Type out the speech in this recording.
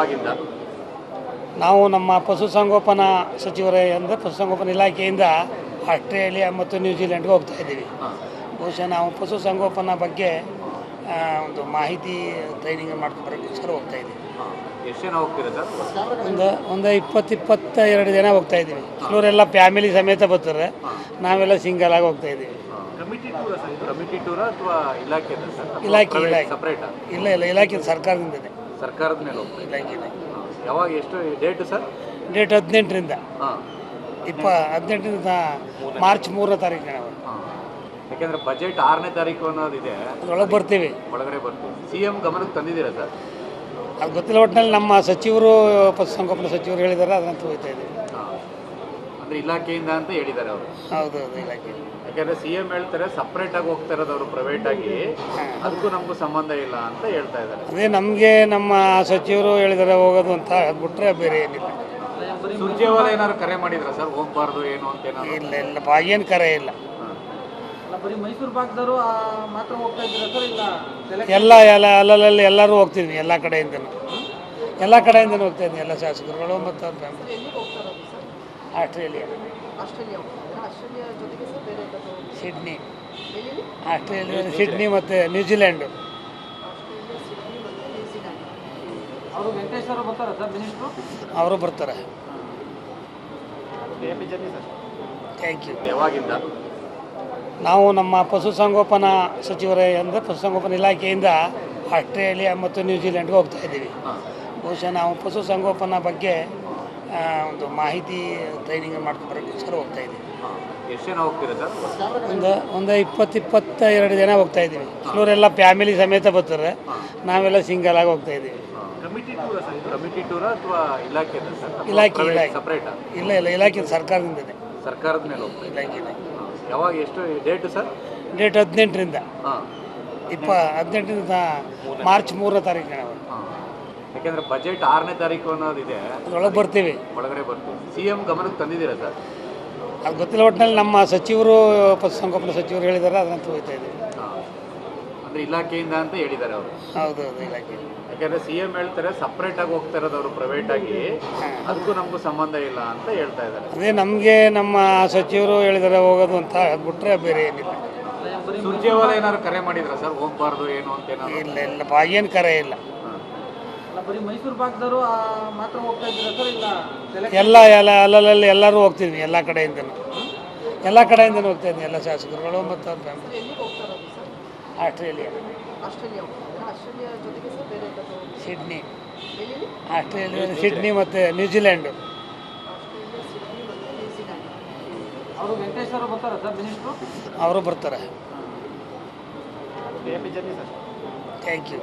ಯಾವಾಗಿಂದ ನಾವು ನಮ್ಮ ಪಶುಸಂಗೋಪನಾ ಸಚಿವರ ಅಂದರೆ ಪಶುಸಂಗೋಪನಾ ಇಲಾಖೆಯಿಂದ ಆಸ್ಟ್ರೇಲಿಯಾ ಮತ್ತು ನ್ಯೂಜಿಲೆಂಡ್ಗೆ ಹೋಗ್ತಾ ಇದ್ದೀವಿ. ಬಹುಶಃ ನಾವು ಪಶುಸಂಗೋಪನಾ ಬಗ್ಗೆ ಒಂದು ಮಾಹಿತಿ ಟ್ರೈನಿಂಗ್ ಮಾಡ್ಕೊಂಡು ಹೋಗ್ತಾ ಇದ್ದೀವಿ. ಹಾಂ. ಎಷ್ಟು ಜನ ಹೋಗ್ತೀರಾ ಸರ್ ಒಂದು ಒಂದು ಇಪ್ಪತ್ತು ಇಪ್ಪತ್ತ ಎರಡು ಜನ ಹೋಗ್ತಾ ಇದ್ದೀವಿ. ಕೆಲವರೆಲ್ಲ ಫ್ಯಾಮಿಲಿ ಸಮೇತ ಬರ್ತಾರೆ. ನಾವೆಲ್ಲ ಸಿಂಗಲ್ ಆಗಿ ಹೋಗ್ತಾ ಇದ್ದೀವಿ. ಇಲಾಖೆ ಇಲಾಖೆ. ಇಲ್ಲ ಇಲ್ಲ ಇಲಾಖೆ ಸರ್ಕಾರದಿಂದನೇ ಸರ್ಕಾರದ ಮೇಲೆ ಹೋಗ್ತಾ ಯಾವಾಗ ಎಷ್ಟು ಡೇಟ್ ಸರ್? ಡೇಟ್ ಹದಿನೆಂಟರಿಂದ. ಹಾಂ. ಇಪ್ಪ ಹದಿನೆಂಟರಿಂದ ಮಾರ್ಚ್ ಮೂರನೇ ತಾರೀಕು ಹಾಂ. ಯಾಕೆಂದ್ರೆ ಬಜೆಟ್ ಆರನೇ ತಾರೀಕು ಅನ್ನೋದಿದೆ ಒಳಗೆ ಬರ್ತೀವಿ. ಒಳಗಡೆ ಬರ್ತೀವಿ. ಸಿ ಎಂ ಗಮನಕ್ಕೆ ತಂದಿದ್ದೀರಾ ಸರ್? ಅದು ಗೊತ್ತಿಲ್ಲ ಒಟ್ಟಿನಲ್ಲಿ ನಮ್ಮ ಸಚಿವರು ಪಶುಸಂಗೋಪನಾ ಸಚಿವರು ಹೇಳಿದ್ದಾರೆ ಅದನ್ನ ಹೋಗ್ತಾ ಇದ್ದೀವಿ. ಅಂದರೆ ಇಲಾಖೆಯಿಂದ ಅಂತ ಹೇಳಿದ್ದಾರೆ ಅವರು. ಹೌದು ಇಲಾಖೆ. ಯಾಕಂದ್ರೆ ಸಿ ಎಂ ಹೇಳ್ತಾರೆ ಸಪ್ರೇಟ್ ಆಗಿ ಹೋಗ್ತಾ ಇರೋದು ಅವರು ಪ್ರೈವೇಟ್ ಆಗಿ. ಅದಕ್ಕೂ ನಮಗೂ ಸಂಬಂಧ ಇಲ್ಲ ಅಂತ ಹೇಳ್ತಾ ಇದ್ದಾರೆ. ಅದೇ ನಮಗೆ ನಮ್ಮ ಸಚಿವರು ಹೇಳಿದ್ದಾರೆ ಹೋಗೋದು ಅಂತ ಬಿಟ್ರೆ ಬೇರೆ ಏನಿಲ್ಲ. ಸುರ್ಜೇವಾಲ ಏನಾದ್ರು ಕರೆ ಮಾಡಿದ್ರ ಸರ್? ಹೋಗ್ಬಾರ್ದು ಏನು ಅಂತ ಏನಾದ್ರು? ಇಲ್ಲ ಇಲ್ಲ ಬಾಗೇನು ಕರೆ ಇಲ್ಲ. ಬರೀ ಮೈಸೂರು ಭಾಗದವರು ಆ, ಮಾತ್ರ ಹೋಗ್ತಾ ಇದ್ದೀರಾ ಸರ್ ಇಲ್ಲ ಎಲ್ಲ ಎಲ್ಲ ಅಲ್ಲಲ್ಲಿ ಎಲ್ಲರೂ ಹೋಗ್ತಿದ್ವಿ ಎಲ್ಲ ಕಡೆಯಿಂದನೂ. ಎಲ್ಲ ಕಡೆಯಿಂದನೂ ಹೋಗ್ತಾ ಇದ್ದೀನಿ ಎಲ್ಲ ಶಾಸಕರುಗಳು ಮತ್ತು ಅವ್ರ ಫ್ಯಾಮಿಲಿ ಎಲ್ಲಿಗೆ ಹೋಗ್ತಾ ಇರೋದು ಸರ್ ಆಸ್ಟ್ರೇಲಿಯಾ. ಆಸ್ಟ್ರೇಲಿಯಾ. ಆಸ್ಟ್ರೇಲಿಯಾ ಜೊತೆಗೆ ಸರ್ ಬೇರೆ ಎಲ್ಲಾದ್ರೂ ಸಿಡ್ನಿ. ಆಸ್ಟ್ರೇಲಿಯಾ ಸಿಡ್ನಿ ಮತ್ತು ನ್ಯೂಜಿಲ್ಯಾಂಡ್ ಅವರು ಬರ್ತಾರಾ ಸರ್ ಮಿನಿಸ್ಟ್ರು? ಅವರು ಬರ್ತಾರೆ. Happy journey sir. Thank you. ಯಾವಾಗಿಂದ? ನಾವು ನಮ್ಮ ಪಶುಸಂಗೋಪನಾ ಸಚಿವರೇ ಅಂದರೆ ಪಶುಸಂಗೋಪನಾ ಇಲಾಖೆಯಿಂದ ಆಸ್ಟ್ರೇಲಿಯಾ ಮತ್ತು ನ್ಯೂಜಿಲೆಂಡ್ಗೆ ಹೋಗ್ತಾ ಇದ್ದೀವಿ. ಬಹುಶಃ ನಾವು ಪಶುಸಂಗೋಪನಾ ಬಗ್ಗೆ ಒಂದು ಮಾಹಿತಿ ಟ್ರೈನಿಂಗ್ ಮಾಡ್ಕೊಂಡ್ಬರೋಕ್ಕೋಸ್ಕರ ಹೋಗ್ತಾ ಇದ್ದೀವಿ ಎಷ್ಟು ಜನ ಹೋಗ್ತೀರಾ ಸರ್ ಒಂದು ಒಂದು ಇಪ್ಪತ್ತು ಇಪ್ಪತ್ತ ಎರಡು ಜನ ಹೋಗ್ತಾ ಇದ್ದೀವಿ. ಕೆಲವರೆಲ್ಲ ಫ್ಯಾಮಿಲಿ ಸಮೇತ ಬರ್ತಾರೆ. ನಾವೆಲ್ಲ ಸಿಂಗಲ್ ಆಗಿ ಹೋಗ್ತಾ ಇದ್ದೀವಿ. ಕಮಿಟಿ ಟೂರ ಸರ್ ಕಮಿಟಿ ಟೂರ ಅಥವಾ ಇಲಾಖೆ ಇಲಾಖೆ ಇಲಾಖೆ. ಸಪ್ರೇಟಾ ಇಲ್ಲ ಇಲ್ಲ ಇಲಾಖೆ ಸರ್ಕಾರದಿಂದನೇ ಸರ್ಕಾರದ ಮೇಲೆ ಹೋಗ್ತಾ ಇಲಾಖೆ ಇಲಾಖೆ. ಯಾವಾಗ ಎಷ್ಟು ಡೇಟ್ ಸರ್? ಡೇಟ್ ಹದಿನೆಂಟರಿಂದ. ಇಪ್ಪ ಹದಿನೆಂಟರಿಂದ ಮಾರ್ಚ್ ಮೂರನೇ ತಾರೀಕಿನ ಹಾಂ. ಯಾಕೆಂದ್ರೆ ಬಜೆಟ್ ಆರನೇ ತಾರೀಕು ಅನ್ನೋದಿದೆ. ಒಳಗೆ ಬರ್ತೀವಿ. ಒಳಗಡೆ ಬರ್ತೀವಿ. ಸಿ ಎಂ ಗಮನಕ್ಕೆ ತಂದಿದ್ದೀರಾ ಸರ್? ಅದು ಗೊತ್ತಿಲ್ಲ ಒಟ್ಟಿನಲ್ಲಿ ನಮ್ಮ ಸಚಿವರು ಪಶುಸಂಗೋಪನಾ ಸಚಿವರು ಹೇಳಿದ್ದಾರೆ ಅದನ್ನ ಹೋಗ್ತಾ ಇದ್ದೀವಿ. ಅಂದರೆ ಇಲಾಖೆಯಿಂದ ಅಂತ ಹೇಳಿದ್ದಾರೆ ಅವರು. ಹೌದು ಹೌದು ಇಲಾಖೆ. ಯಾಕೆಂದ್ರೆ ಸಿ ಎಂ ಹೇಳ್ತಾರೆ ಸಪ್ರೇಟ್ ಆಗಿ ಹೋಗ್ತಾ ಇರೋದು ಅವರು ಪ್ರೈವೇಟ್ ಆಗಿ. ಅದಕ್ಕೂ ನಮಗೂ ಸಂಬಂಧ ಇಲ್ಲ ಅಂತ ಹೇಳ್ತಾ ಇದ್ದಾರೆ. ಅದೇ ನಮಗೆ ನಮ್ಮ ಸಚಿವರು ಹೇಳಿದ್ದಾರೆ ಹೋಗೋದು ಅಂತ ಬಿಟ್ರೆ ಬೇರೆ ಏನಿಲ್ಲ. ಸುರ್ಜೇವಾಲ ಏನಾದ್ರು ಕರೆ ಮಾಡಿದ್ರ ಸರ್? ಹೋಗ್ಬಾರ್ದು ಏನು ಅಂತ ಏನಾದ್ರು? ಇಲ್ಲ ಇಲ್ಲಪ್ಪ ಏನು ಕರೆ ಇಲ್ಲ. ಎಲ್ಲ ಎಲ್ಲ ಅಲ್ಲಲ್ಲಿ ಎಲ್ಲರೂ ಹೋಗ್ತಿದ್ವಿ ಎಲ್ಲ ಕಡೆಯಿಂದನೂ. ಎಲ್ಲ ಕಡೆಯಿಂದನೂ ಹೋಗ್ತಾ ಇದ್ವಿ ಎಲ್ಲ ಶಾಸಕರುಗಳು ಮತ್ತು ಅವ್ರ ಫ್ಯಾಮಿಲಿ ಆಸ್ಟ್ರೇಲಿಯಾ. ಆಸ್ಟ್ರೇಲಿಯಾ ಹೋಗ್ತಾ ಆಸ್ಟ್ರೇಲಿಯಾ ಜೊತೆಗೆ ಸರ್ ಬೇರೆ ಎಲ್ಲಾದ್ರೂ ಸಿಡ್ನಿ. ಆಸ್ಟ್ರೇಲಿಯಾ ಸಿಡ್ನಿ ಮತ್ತು ನ್ಯೂಜಿಲ್ಯಾಂಡು. ಆಸ್ಟ್ರೇಲಿಯಾ ಸಿಡ್ನಿ ಮತ್ತು ನ್ಯೂಜಿಲ್ಯಾಂಡ್ ಅವರು ಬರ್ತಾರಾ ಸರ್ ಮಿನಿಸ್ಟ್ರು? ಅವರು ಬರ್ತಾರೆ. Happy journey sir thank you